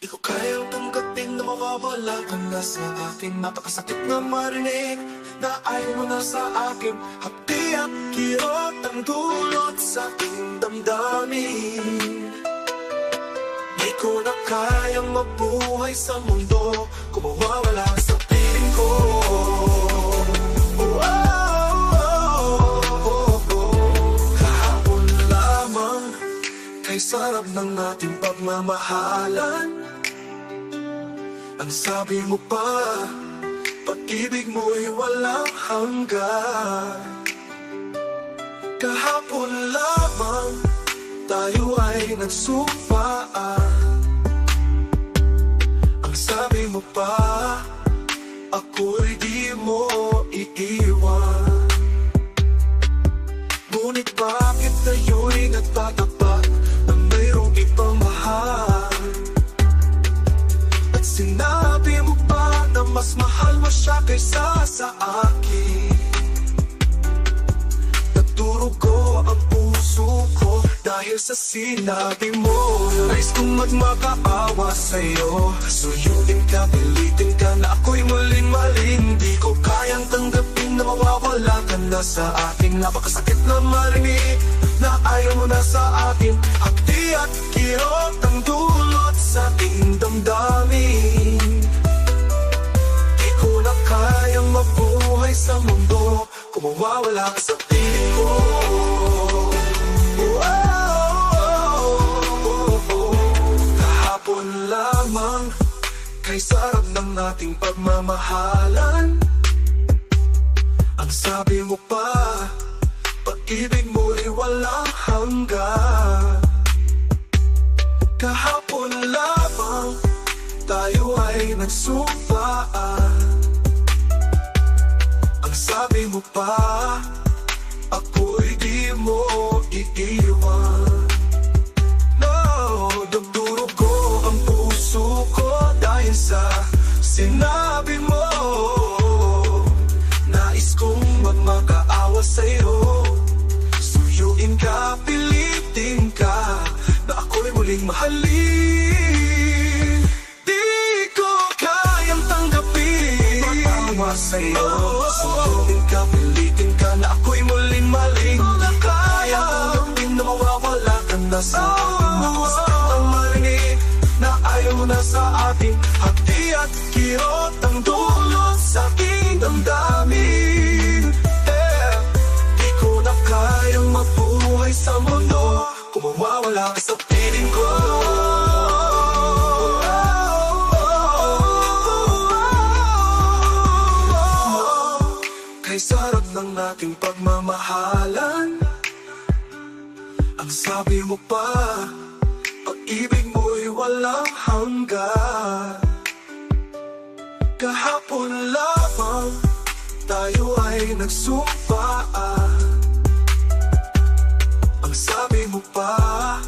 Di ko kayang tanggapin na mawawala ka na sa akin. Napakasakit na marinig na ayaw mo na sa akin. Hapdi at kirot ang dulot sa aking damdamin. Di ko na kayang mabuhay sa mundo Kung mawawala sa piling ko. Oh, oh, oh, oh. Kahapon lamang Kay sarap ng ating pagmamahalan Ang sabi mo pa Pag-ibig mo'y walang hanggan. Kahapon lamang Tayo ay nagsupaan sa sinabi mo. Nais kong magmakaawa sa'yo. Suyutin ka, pilitin ka na ako'y muling maling Di ko kayang tanggapin na mawawala ka na sa akin. Napakasakit na marinig na ayaw mo na sa akin. Hapdi at kirot ang dulot sa ating damdamin. Di ko na kayang mabuhay sa mundo Kung mawawala ka sa piling ko Kay sarap ng ating pagmamahalan. Ang sabi mo pa Pag-ibig mo'y walang hanggan. Kahapon lamang Tayo ay nagsumpaan Ang sabi mo pa Ako'y di mo iiwan sa sinabi mo Nais kong magmakaawa sa'yo. Suyuin ka, pilitin ka Na ako'y muling mahalin. Di ko kayang tanggapin. Matawa sa'yo. Suyuin ka, pilitin ka Na ako'y muling maling kaya tanggapin na mawawala ka na sa akin marinig Mo na sa akin Hati at kirot ang dulot sa aking damdamin. Eh, Di ko na kayang mabuhay sa mundo. Kung mawawala ka sa piling ko. Kay sarap ng ating pagmamahalan. Ang sabi mo pa Pag-ibig walang hanggan Kahapon lamang tayo ay nagsumpaan Ang sabi mo pa